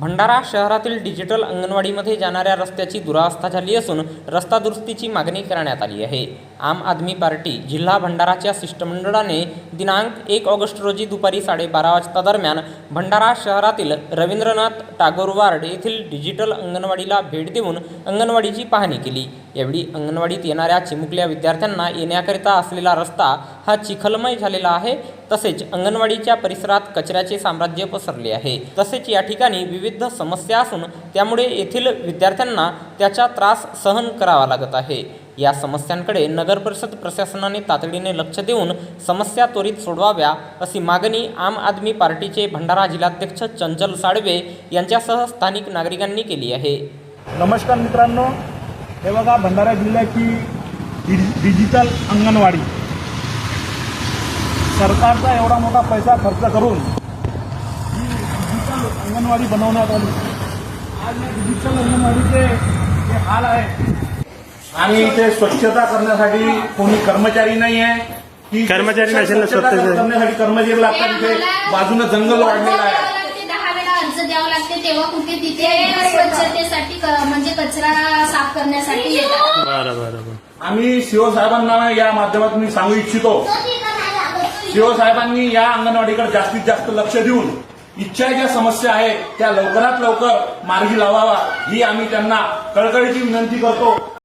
भंडारा शहरातील डिजिटल अंगणवाडीमध्ये जाणाऱ्या रस्त्याची दुरावस्था झाली असून रस्ता दुरुस्तीची मागणी करण्यात आली आहे. आम आदमी पार्टी जिल्हा भंडाराच्या शिष्टमंडळाने दिनांक एक ऑगस्ट रोजी दुपारी साडेबारा वाजता दरम्यान भंडारा शहरातील रवींद्रनाथ टागोर वार्ड येथील डिजिटल अंगणवाडीला भेट देऊन अंगणवाडीची पाहणी केली. यावेळी अंगणवाडीत येणाऱ्या चिमुकल्या विद्यार्थ्यांना येण्याकरिता असलेला रस्ता हा चिखलमय झालेला आहे. तसेच अंगणवाडीच्या परिसरात कचऱ्याचे साम्राज्य पसरले आहे. तसेच या ठिकाणी विविध समस्या असून त्यामुळे येथील विद्यार्थ्यांना त्याचा त्रास सहन करावा लागत आहे. या समस्यांकडे नगर परिषद प्रशासनाने तातडीने लक्ष देऊन समस्या त्वरित सोडवाव्या अशी मागणी आम आदमी पार्टीचे भंडारा जिल्हाध्यक्ष चंचल साळवे यांच्यासह स्थानिक नागरिकांनी केली आहे. नमस्कार मित्रांनो. हे बघा भंडारा जिल्ह्याची डिजिटल अंगणवाडी. सरकारचा एवढा मोठा पैसा खर्च करून डिजिटल अंगणवाडी बनवण्यात आली. आज या डिजिटल अंगणवाडीचे जे हाल आहे आणि इथे स्वच्छता करण्यासाठी कोणी कर्मचारी नाही आहे की कर्मचारी नसेल स्वच्छता. करण्यासाठी कर्मचारी लागतात इथे. बाजूनं जंगल वाढलेलं आहे. लागते दहा वेळा अर्ज द्यावा लागते तेव्हा कुठे तिथे स्वच्छतेसाठी म्हणजे कचरा साफ करण्यासाठी येतात. आम्ही सीओ साहेबांना या माध्यमातून मी सांगू इच्छितो. शिवसाहेबांनी साहेबांनी या अंगणवाडीकडे जास्तीत जास्त लक्ष देऊन इच्छा ज्या समस्या आहेत त्या लवकरात लवकर मार्गी लावावा ही आम्ही त्यांना कळकळीची विनंती करतो.